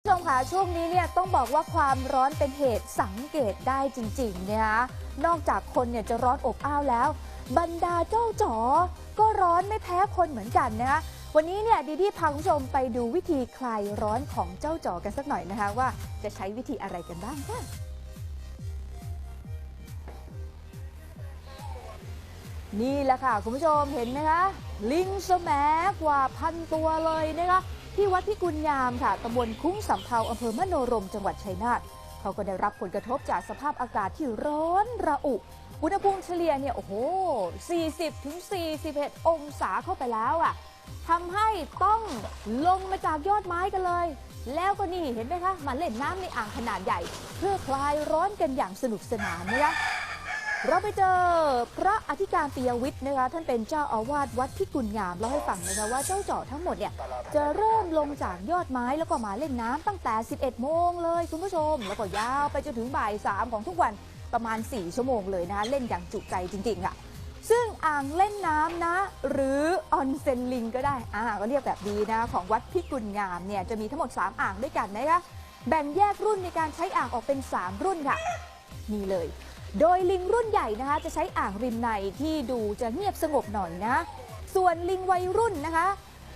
ผู้ชมค่ะช่วงนี้เนี่ยต้องบอกว่าความร้อนเป็นเหตุสังเกตได้จริงๆนะคะนอกจากคนเนี่ยจะร้อนอบอ้าวแล้ว บรรดาเจ้าจ๋อก็ร้อนไม่แพ้คนเหมือนกันนะคะวันนี้เนี่ยดีดีพาคุณผู้ชมไปดูวิธีคลายร้อนของเจ้าจ๋อกันสักหน่อยนะคะว่าจะใช้วิธีอะไรกันบ้างค่ะนี่แหละค่ะคุณผู้ชมเห็นไหมคะลิงสแหมกว่าพันตัวเลยนะคะ ที่วัดพิกุลงามค่ะตำบลคุ้งสำเภาอำเภอมโนรมจังหวัดชัยนาทเขาก็ได้รับผลกระทบจากสภาพอากาศที่ร้อนระอุ อุณหภูมิเฉลี่ยเนี่ยโอ้โห 40ถึง41 องศาเข้าไปแล้วอะทำให้ต้องลงมาจากยอดไม้กันเลย แล้วก็นี่เห็นไหมคะมาเล่นน้ำในอ่างขนาดใหญ่ เพื่อคลายร้อนกันอย่างสนุกสนานนะคะ เราไปเจอพระอธิการปิยวิทย์นะคะท่านเป็นเจ้าอาวาสวัดพิกุลงามเล่าให้ฟังนะคะว่าเจ้าเจาะทั้งหมดเนี่ยจะเริ่มลงจากยอดไม้แล้วก็มาเล่นน้ำตั้งแต่ 11 โมงเลยคุณผู้ชม แล้วก็ยาวไปจนถึงบ่าย3ของทุกวันประมาณ 4 ชั่วโมงเลยนะคะเล่นอย่างจุใจจริงๆค่ะซึ่งอ่างเล่นน้ำนะ หรือออนเซนลิงก็ได้อ่าก็เรียกแบบนี้นะ ของวัดพิกุลงามเนี่ยจะมีทั้งหมด 3 อ่างด้วยกันนะคะแบ่งแยกรุ่นในการใช้อ่างออกเป็น 3 รุ่นค่ะนี่เลย โดยลิงรุ่นใหญ่นะคะ จะใช้อ่างริมในที่ดูจะเงียบสงบหน่อยนะ ส่วนลิงวัยรุ่นนะคะ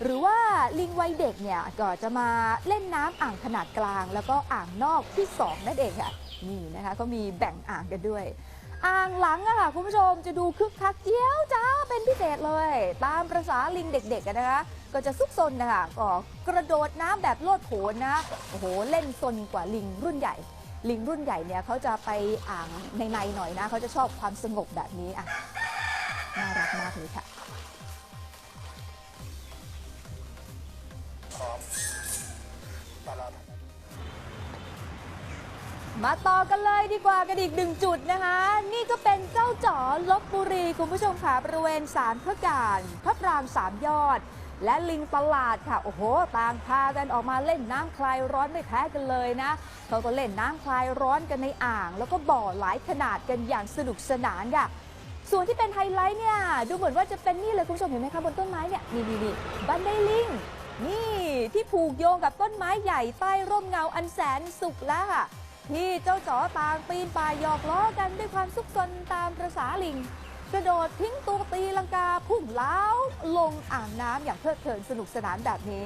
หรือว่าลิงวัยเด็กเนี่ยก็จะมาเล่นน้ำอ่างขนาดกลาง แล้วก็อ่างนอกที่ 2 นั่นเองค่ะนี่นะคะก็มีแบ่งอ่างกันด้วย อ่างหลังอะค่ะคุณผู้ชมจะดูคึกคักเจี้ยวจ้าเป็นพิเศษเลย ตามประษาลิงเด็กๆอะนะคะ ก็จะซุกซนนะคะก็กระโดดน้ำแบบโลดโผนนะโอ้โหเล่นซนกว่าลิงรุ่นใหญ่ ลิงรุ่นใหญ่เนี่ยเขาจะไปอ่างในในๆหน่อยนะเขาจะชอบความสงบแบบนี้อะน่ารักมากเลยค่ะมาต่อกันเลยดีกว่ากันอีกหนึ่งจุดนะคะ นี่ก็เป็นเจ้าจ๋อลบบุรี คุณผู้ชมค่ะบริเวณศาลพระการ พระปรางสามยอด และลิงตลาดค่ะ โอ้โห ต่างพากันออกมาเล่นน้ำคลายร้อนไม่แพ้กันเลยนะ เขาก็เล่นน้ำคลายร้อนกันในอ่าง แล้วก็บ่อหลายขนาดกันอย่างสนุกสนานค่ะ ส่วนที่เป็นไฮไลท์เนี่ย ดูเหมือนว่าจะเป็นนี่เลยคุณผู้ชมเห็นไหมคะบนต้นไม้เนี่ยนี่นี่นี่บันไดลิง นี่ที่ผูกโยงกับต้นไม้ใหญ่ใต้ร่มเงาอันแสนสุขแล้วค่ะที่เจ้าจ๋อต่างปีนป่ายหยอกล้อกันด้วยความสุขสนตามประษาลิง กระโดดทิ้งตัวตีลังกาพุ่งเล้าวลงอ่างน้ำอย่างเพลิดเพลินสนุกสนานแบบนี้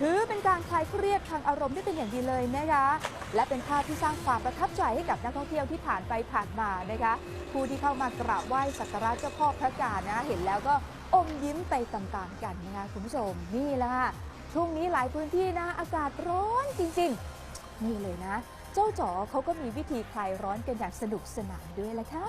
ถือเป็นการคลายเครียดทางอารมณ์ได้เป็นอย่างดีเลยนะคะ และเป็นภาพที่สร้างความประทับใจให้กับนักท่องเที่ยวที่ผ่านไปผ่านมานะคะ ผู้ที่เข้ามากราบไหว้สักการะเจ้าพ่อพระการนะ เห็นแล้วก็อมยิ้มไปตามๆกันนะคะคุณผู้ชมนี่แหละค่ะช่วงนี้หลายพื้นที่นะอากาศร้อนจริงๆนี่เลยนะ เจ้าจ๋อเขาก็มีวิธีคลายร้อนกันอย่างสนุกสนานด้วยละค่ะ